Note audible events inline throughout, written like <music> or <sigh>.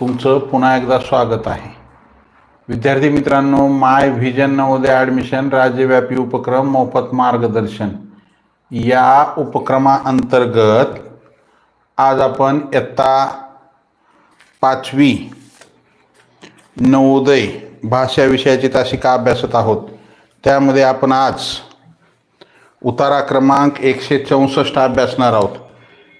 तुमचं पुन्हा एकदा स्वागत आहे. विद्यार्थी मित्रांनो माय व्हिजन नवोदय ॲडमिशन राज्यव्यापी उपक्रम मोफत मार्गदर्शन. या उपक्रमाअंतर्गत आज आपण इयत्ता पाचवी नवोदय भाषा विषयाची तासिका अभ्यासत आहोत? त्यामध्ये आपण आज उतारा क्रमांक एकशे चौसष्ट अभ्यासणार आहोत.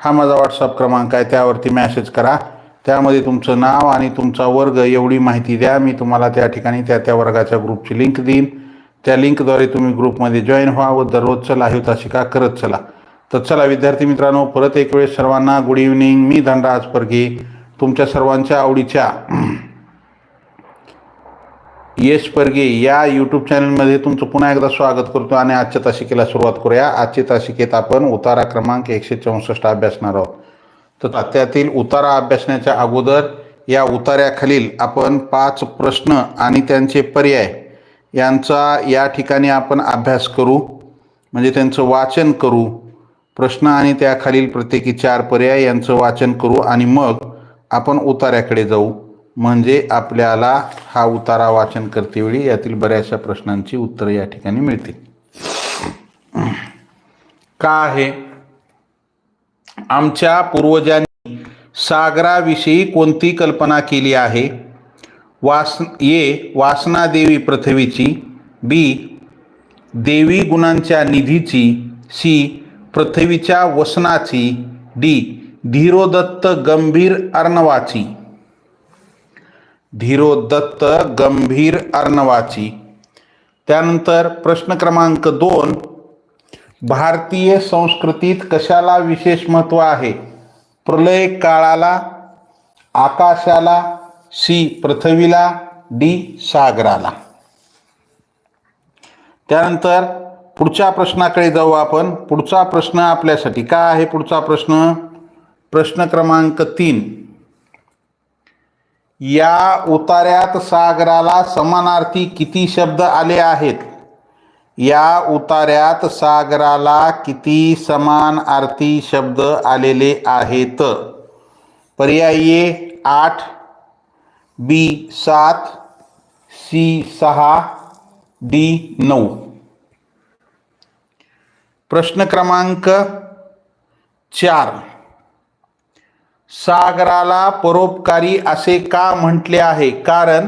हा माझा व्हॉट्सअप क्रमांक आहे त्यावरती मॅसेज करा. त्यामध्ये तुमचं नाव आणि तुमचा वर्ग एवढी माहिती द्या. मी तुम्हाला त्या ठिकाणी त्या त्या वर्गाच्या ग्रुपची लिंक देईन. त्या लिंकद्वारे तुम्ही ग्रुपमध्ये जॉईन व्हा व दररोजचं लाईव्ह तासिका करत चला. तर चला विद्यार्थी मित्रांनो परत एक वेळेस सर्वांना गुड इव्हनिंग मी धनराज परगे तुमच्या सर्वांच्या आवडीच्या येस परगे या यूट्यूब चॅनलमध्ये तुमचं पुन्हा एकदा स्वागत करतो आणि आजच्या तासिकेला सुरुवात करूया. आजच्या तासिकेत आपण उतारा क्रमांक एकशे चौसष्ट अभ्यासणार आहोत. तर त्यातील उतारा अभ्यासण्याच्या अगोदर या उतार्याखालील आपण पाच प्रश्न आणि त्यांचे पर्याय यांचा या ठिकाणी आपण अभ्यास करू म्हणजे त्यांचं वाचन करू. प्रश्न आणि त्याखालील प्रत्येकी चार पर्याय यांचं वाचन करू आणि मग आपण उतार्याकडे जाऊ. म्हणजे आपल्याला हा उतारा वाचन करतेवेळी यातील बऱ्याचशा प्रश्नांची उत्तरं या ठिकाणी मिळतील. का आहे? आमच्या पूर्वजांनी सागराविषयी कोणती कल्पना केली आहे? वास ये वासनादेवी पृथ्वीची बी देवी गुणांच्या निधीची सी पृथ्वीच्या वसनाची डी धीरोदत्त गंभीर अर्णवाची. धीरोदत्त गंभीर अर्णवाची. त्यानंतर प्रश्न क्रमांक दोन भारतीय संस्कृतीत कशाला विशेष महत्त्व आहे? प्रलय काळाला आकाशाला सी पृथ्वीला डी सागराला. त्यानंतर पुढच्या प्रश्नाकडे जाऊ आपण. पुढचा प्रश्न आपल्यासाठी. काय आहे पुढचा प्रश्न? प्रश्न क्रमांक तीन या उतार्यात सागराला समानार्थी किती शब्द आले आहेत? या उतार्यात सागराला किती समानार्थी शब्द आलेले आहेत? पर्याय ए आठ बी सात सी सहा डी नऊ. प्रश्न क्रमांक चार. सागराला परोपकारी असे का म्हटले आहे? कारण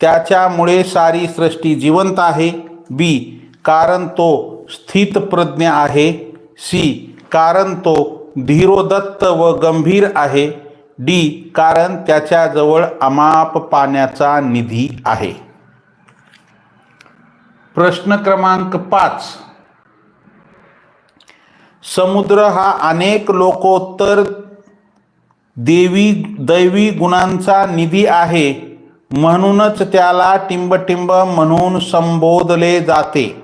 त्याच्यामुळे सारी सृष्टी जिवंत आहे. बी कारण तो स्थितप्रज्ञ आहे. सी कारण तो धीरोदत्त व गंभीर आहे. डी कारण त्याच्याजवळ अमाप पाण्याचा निधी आहे. प्रश्न क्रमांक पाच. समुद्र हा अनेक लोकोत्तर देवी दैवी गुणांचा निधी आहे म्हणूनच त्याला टिंबटिंब म्हणून संबोधले जाते.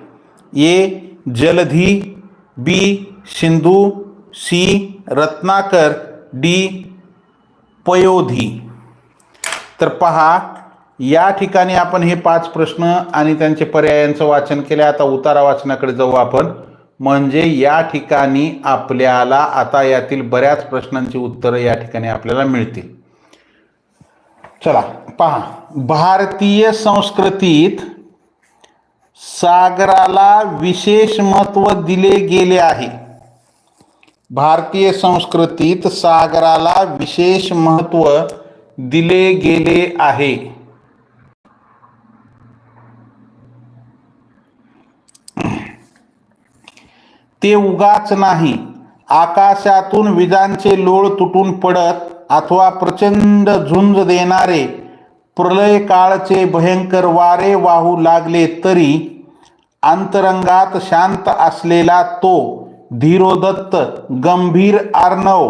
ए जलधी बी सिंधू सी रत्नाकर डी पयोधी. तर पहा या ठिकाणी आपण हे पाच प्रश्न आणि त्यांचे पर्यायांचं वाचन केले. आता उतारा वाचनाकडे जाऊ आपण. म्हणजे या ठिकाणी आपल्याला आता यातील बऱ्याच प्रश्नांची उत्तरं या ठिकाणी आपल्याला मिळतील. चला पहा. भारतीय संस्कृतीत सागराला विशेष महत्त्व दिले गेले आहे. भारतीय संस्कृतीत सागराला विशेष महत्त्व दिले गेले आहे. ते उगाच नाही. आकाशातून विजांचे लोळ तुटून पडत अथवा प्रचंड झुंज देणारे प्रलय काळचे भयंकर वारे वाहू लागले तरी अंतरंगात शांत असलेला तो धीरोदत्त गंभीर आर्णव.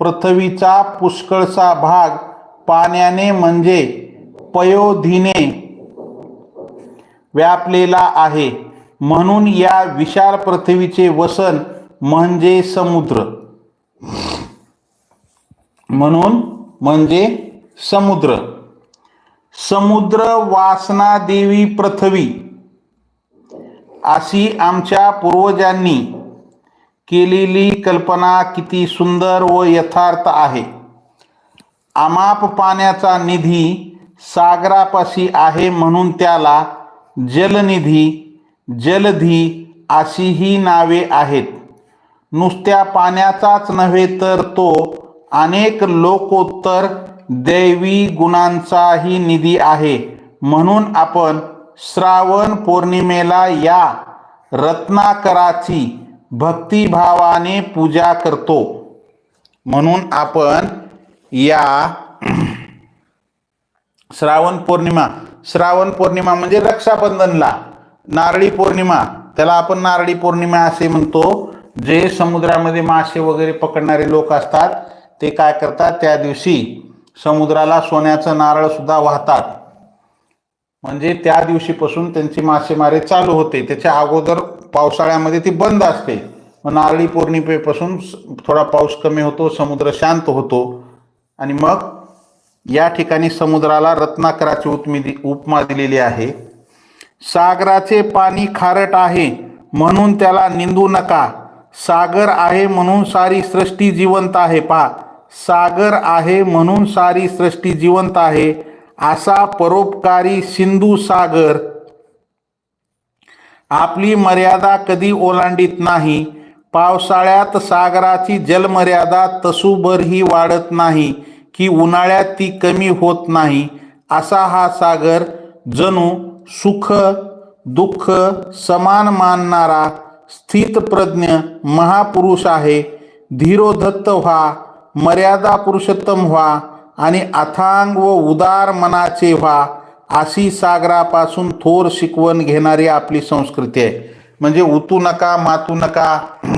पृथ्वीचा पुष्कळसा भाग पाण्याने म्हणजे पयोधीने व्यापलेला आहे. म्हणून या विशाल पृथ्वीचे वसन म्हणजे समुद्र. म्हणून म्हणजे समुद्र. समुद्र वासना देवी पृथ्वी. अशी आमच्या पूर्वजांनी केलेली कल्पना किती सुंदर व यथार्थ आहे. अमाप पाण्याचा निधी सागरापाशी आहे म्हणून त्याला जलनिधी जलधी अशी ही नावे आहेत. नुसत्या पाण्याचाच नव्हे तर तो अनेक लोकोत्तर दैवी गुणांचाही निधी आहे. म्हणून आपण श्रावण पौर्णिमेला या रत्नाकराची भक्तिभावाने पूजा करतो. म्हणून आपण या श्रावण पौर्णिमा श्रावण पौर्णिमा म्हणजे रक्षाबंधनला नारळी पौर्णिमा त्याला आपण नारळी पौर्णिमा असे म्हणतो. जे समुद्रामध्ये मासे वगैरे पकडणारे लोक असतात ते काय करतात? त्या दिवशी समुद्राला सोन्याचं नारळ सुद्धा वाहतात. म्हणजे त्या दिवशीपासून त्यांची मासेमारी चालू होते. त्याच्या अगोदर पावसाळ्यामध्ये ती बंद असते. मग नारळी पौर्णिमेपासून थोडा पाऊस कमी होतो समुद्र शांत होतो. आणि मग या ठिकाणी समुद्राला रत्नाकराची उपमी उपमा दिलेली आहे. सागराचे पाणी खारट आहे म्हणून त्याला निंदू नका. सागर आहे म्हणून सारी सृष्टी जिवंत आहे पा सागर आहे म्हणून सारी सृष्टी जिवंत आहे असा परोपकारी सिंधू सागर. आपली मर्यादा कधी ओलांडीत नाही. पावसाळ्यात सागराची जलमर्यादा तसूभरही वाढत नाही की उन्हाळ्यात ती कमी होत नाही असा हा सागर. जणू सुख दुःख समान मानणारा स्थितप्रज्ञ महापुरुष आहे. धीरोधत्त व्हा मर्यादा पुरुषोत्तम व्हा आणि अथांग व उदार मनाचे व्हा अशी सागरापासून थोर शिकवण घेणारी आपली संस्कृती आहे. म्हणजे उतू नका मातू नका <clears throat>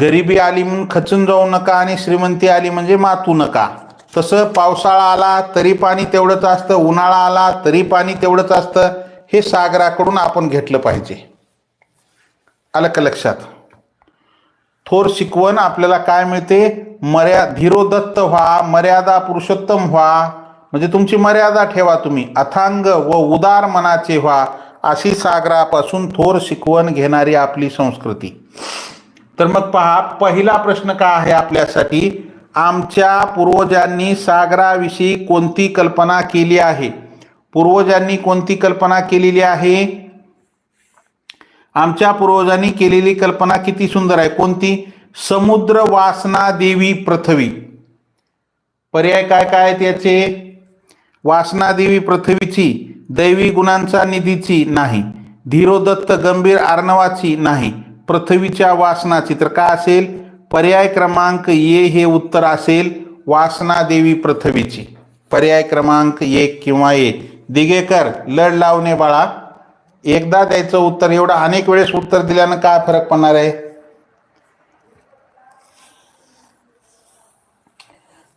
गरिबी आली म्हणून खचून जाऊ नका आणि श्रीमंती आली म्हणजे मातू नका. तसं पावसाळा आला तरी पाणी तेवढंच असतं उन्हाळा आला तरी पाणी तेवढंच असतं हे सागराकडून आपण घेतलं पाहिजे. आलं का लक्षात? थोर शिकवण आपल्याला काय मिळते? मर्या धीरोदत्त व्हा मर्यादा पुरुषोत्तम व्हा. म्हणजे तुमची मर्यादा ठेवा तुम्ही. अथांग व उदार मनाचे व्हा. अशी सागरापासून थोर शिकवण घेणारी आपली संस्कृती. तर मग पहा पहिला प्रश्न काय आहे आपल्यासाठी? आमच्या पूर्वजांनी सागराविषयी कोणती कल्पना केली आहे? पूर्वजांनी कोणती कल्पना केलेली आहे? आमच्या पूर्वजांनी केलेली कल्पना किती सुंदर आहे? कोणती? समुद्र वासना देवी पृथ्वी. पर्याय काय काय आहेत याचे? वासनादेवी पृथ्वीची दैवी गुणांचा निधीची नाही. धीरोदत्त गंभीर आर्णवाची नाही. पृथ्वीच्या वासनाची. तर काय असेल? पर्याय क्रमांक ये हे उत्तर असेल वासनादेवी पृथ्वीची. पर्याय क्रमांक एक किंवा ए. दिगेकर लढ लावणे बाळा. एकदा द्यायचं उत्तर एवढं अनेक वेळेस उत्तर दिल्यानं काय फरक पडणार आहे?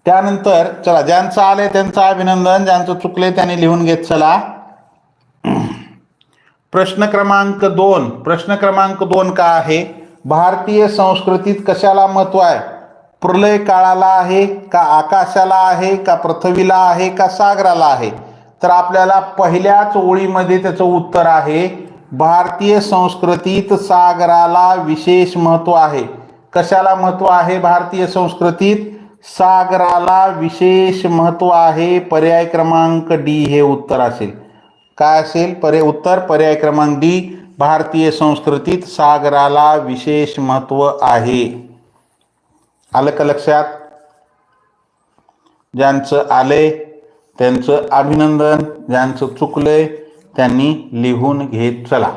त्यानंतर चला ज्यांचं आलंय त्यांचं अभिनंदन ज्यांचं चुकले त्यांनी लिहून घेत चला. प्रश्न क्रमांक दोन. प्रश्न क्रमांक दोन का आहे? भारतीय संस्कृतीत कशाला महत्त्व आहे? प्रलय काळाला आहे का आकाशाला आहे का पृथ्वीला आहे का सागराला आहे? तर आपल्याला पहिल्याच ओळीमध्ये त्याचं उत्तर आहे भारतीय संस्कृतीत सागराला विशेष महत्त्व आहे. कशाला महत्त्व आहे भारतीय संस्कृतीत? सागराला विशेष महत्त्व आहे. पर्याय क्रमांक डी हे उत्तर असेल. काय असेल? पर्याय उत्तर पर्याय क्रमांक डी भारतीय संस्कृतीत सागराला विशेष महत्त्व आहे. आलं का लक्षात? ज्यांचं आले त्यांचं अभिनंदन ज्यांचं चुकलंय त्यांनी लिहून घेत चला.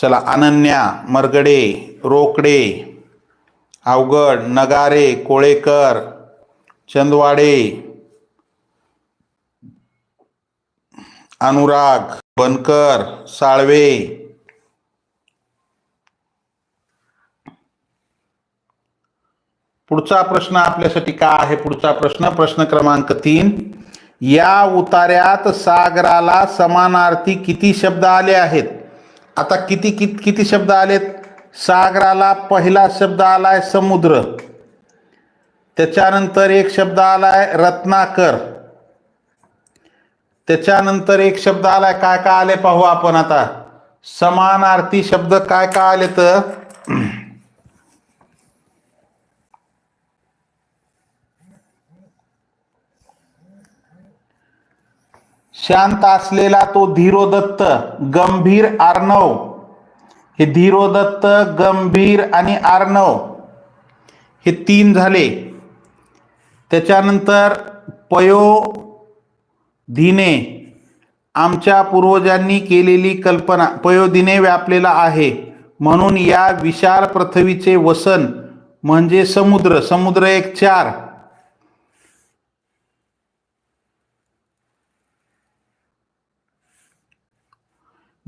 चला अनन्या मरगडे रोकडे अवघड नगारे कोळेकर चंदवाडे अनुराग बनकर साळवे. पुढचा प्रश्न आपल्यासाठी काय आहे? पुढचा प्रश्न प्रश्न क्रमांक तीन. या उतार्यात सागराला समानार्थी किती शब्द आले आहेत? आता किती किती किती शब्द आलेत? सागराला पहिला शब्द आलाय समुद्र. त्याच्यानंतर एक शब्द आलाय रत्नाकर. त्याच्यानंतर एक शब्द आलाय काय काय आले पाहू आपण आता. समानार्थी शब्द काय काय आले तर शांत असलेला तो धीरोदत्त गंभीर आर्णव. हे धीरोदत्त गंभीर आणि आर्णव हे तीन झाले. त्याच्यानंतर पयो धीने आमच्या पूर्वजांनी केलेली कल्पना पयोधिने व्यापलेला आहे. म्हणून या विशाल पृथ्वीचे वसन म्हणजे समुद्र. समुद्र एक चार.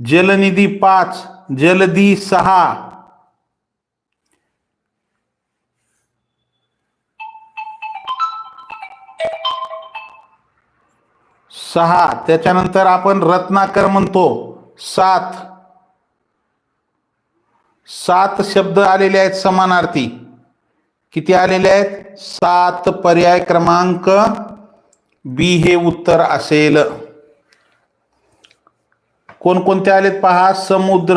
जलनिधी पाच जलधी सहा. सहा. त्याच्यानंतर आपण रत्नाकर म्हणतो. सात. सात शब्द आलेले आहेत समानार्थी. किती आलेले आहेत? सात पर्याय क्रमांक बी हे उत्तर असेल. कोणकोणते आलेत पहा? समुद्र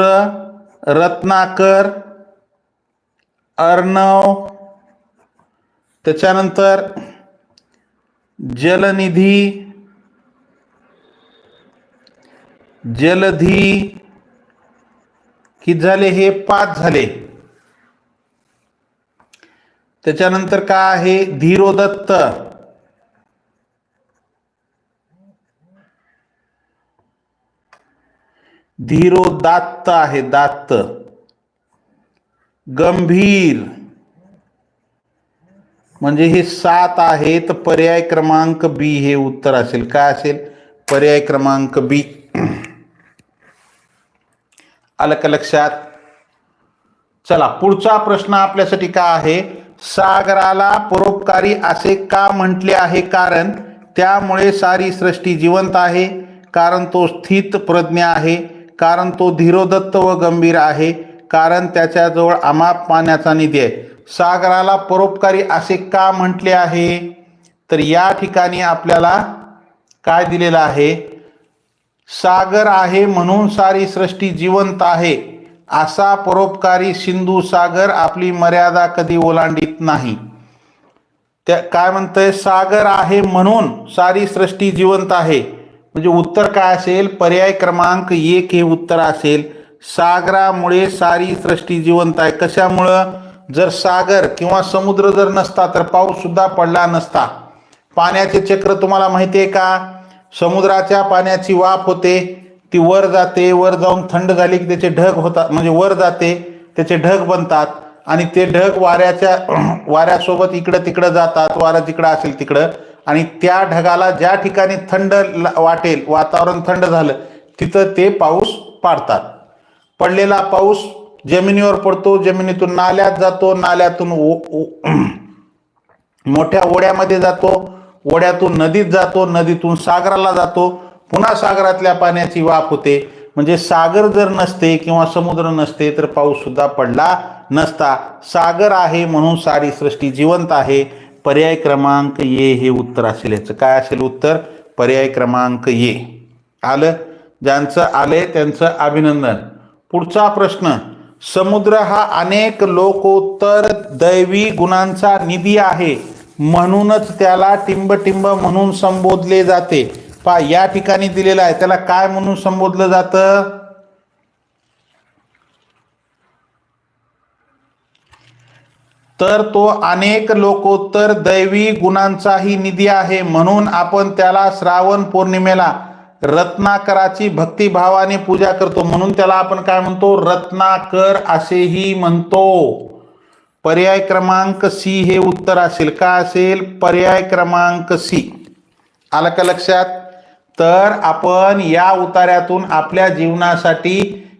रत्नाकर अर्णव. त्याच्यानंतर जलनिधी जलधी किती झाले हे पाच झाले. त्याच्यानंतर काय आहे? धीरोदत्त. धीरोदात्त आहे दात्त. गंभीर. म्हणजे हे सात आहेत पर्याय क्रमांक बी हे उत्तर असेल. काय असेल? पर्याय क्रमांक बी. आलं का लक्षात. चला पुढचा प्रश्न आपल्यासाठी का आहे? सागराला परोपकारी असे का म्हटले आहे? कारण त्यामुळे सारी सृष्टी जिवंत आहे. कारण तो स्थित प्रज्ञ आहे. कारण तो धीरोदत्त व गंभीर आहे. कारण त्याच्याजवळ अमाप पाण्याचा निधी आहे. सागराला परोपकारी असे का म्हटले आहे? तर या ठिकाणी आपल्याला काय दिलेलं आहे? सागर आहे म्हणून सारी सृष्टी जिवंत आहे. असा परोपकारी सिंधू सागर आपली मर्यादा कधी ओलांडीत नाही. त्या काय म्हणतंय? सागर आहे म्हणून सारी सृष्टी जिवंत आहे. म्हणजे उत्तर काय असेल? पर्याय क्रमांक एक हे उत्तर असेल. सागरामुळे सारी सृष्टी जिवंत आहे. कशामुळं? जर सागर किंवा समुद्र जर नसता तर पाऊस सुद्धा पडला नसता. पाण्याचे चक्र तुम्हाला माहिती आहे का? समुद्राच्या पाण्याची वाफ होते ती वर जाते वर जाऊन थंड झाली की त्याचे ढग होतात म्हणजे वर जाते त्याचे ढग बनतात आणि ते ढग वाऱ्याच्या <clears throat> वाऱ्यासोबत इकडं तिकडं जातात वारा जिकडं असेल तिकडं. आणि त्या ढगाला ज्या ठिकाणी थंड ल- वाटेल वातावरण थंड झालं तिथं ते पाऊस पाडतात. पडलेला पाऊस जमिनीवर पडतो जमिनीतून नाल्यात जातो नाल्यातून ओ- <clears throat> मोठ्या ओढ्यामध्ये जातो ओढ्यातून नदीत जातो नदीतून सागराला जातो पुन्हा सागरातल्या पाण्याची वाफ होते. म्हणजे सागर जर नसते किंवा समुद्र नसते तर पाऊस सुद्धा पडला नसता. सागर आहे म्हणून सारी सृष्टी जिवंत आहे. पर्याय क्रमांक ये हे उत्तर असेल याचं काय असेल उत्तर? पर्याय क्रमांक ये आलं? ज्यांचं आले त्यांचं अभिनंदन. पुढचा प्रश्न. समुद्र हा अनेक लोकोत्तर दैवी गुणांचा निधी आहे. म्हणूनच त्याला टिंबटिंब म्हणून संबोधले जाते. पा या ठिकाणी दिलेलं आहे. त्याला काय म्हणून संबोधलं जातं? तर तो अनेक लोकोत्तर दैवी गुणांचाही निधी आहे. म्हणून आपण त्याला श्रावण पौर्णिमेला रत्नाकराची भक्तिभावाने पूजा करतो. म्हणून त्याला आपण काय म्हणतो? रत्नाकर असेही म्हणतो. पर्याय क्रमांक सी हे उत्तर असेल. का असेल? पर्याय क्रमांक सी. आलं का लक्षात? तर आपण या उतार्यातून आपल्या जीवनासाठी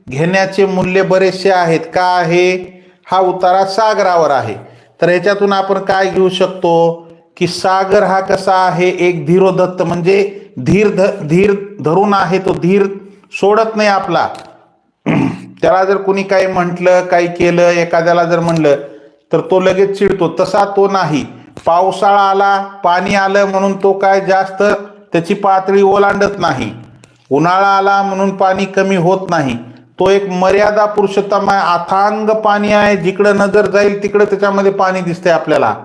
घेण्याचे मूल्य बरेचसे आहेत. का आहे? हा उतारा सागरावर आहे. तर याच्यातून आपण काय घेऊ शकतो? की सागर हा कसा आहे? एक धीरोदत्त म्हणजे धीर ध धीर धरून आहे तो धीर सोडत नाही आपला. <clears throat> त्याला जर कुणी काही म्हटलं काही केलं एखाद्याला जर म्हणलं तर तो लगेच चिडतो. तसा तो नाही. पावसाळा आला पाणी आलं म्हणून तो काय जास्त त्याची पातळी ओलांडत नाही. उन्हाळा आला म्हणून पाणी कमी होत नाही. तो एक मर्यादा पुरुषोत्तम आहे अथांग पाणी आहे. जिकडं नजर जाईल तिकडं त्याच्यामध्ये पाणी दिसते आपल्याला.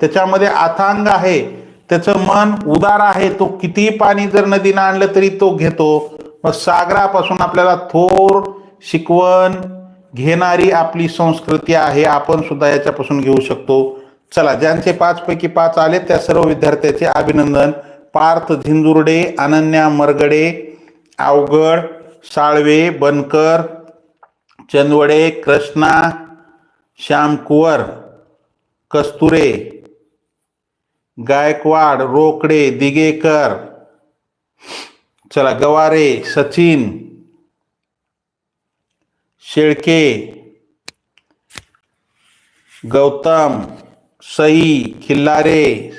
त्याच्यामध्ये अथांग आहे. त्याचं मन उदार आहे. तो कितीही पाणी जर नदीनं आणलं तरी तो घेतो. मग सागरापासून आपल्याला थोर शिकवण घेणारी आपली संस्कृती आहे आपण सुद्धा याच्यापासून घेऊ शकतो. चला ज्यांचे पाचपैकी पाच आले त्या सर्व विद्यार्थ्याचे अभिनंदन. पार्थ झिंजुर्डे अनन्या मरगडे अवघड साळवे बनकर चंदवडे कृष्णा श्यामकुवर कस्तुरे गायकवाड रोकडे दिगेकर चला गवारे सचिन शेळके गौतम सई खिल्लारे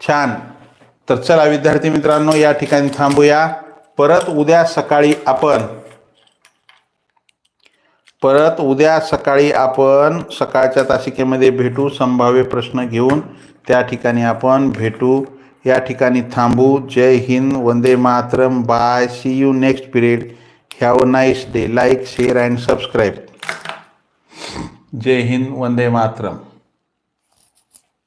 छान. तर चला विद्यार्थी मित्रांनो या ठिकाणी थांबूया. परत उद्या सकाळी आपण परत उद्या सकाळी आपण सकाळच्या तासिकेमध्ये भेटू संभाव्य प्रश्न घेऊन. त्या ठिकाणी आपण भेटू. या ठिकाणी थांबू. जय हिंद वंदे Mataram. Bye see you next period have a nice day like share and subscribe जय हिंद वंदे मातरम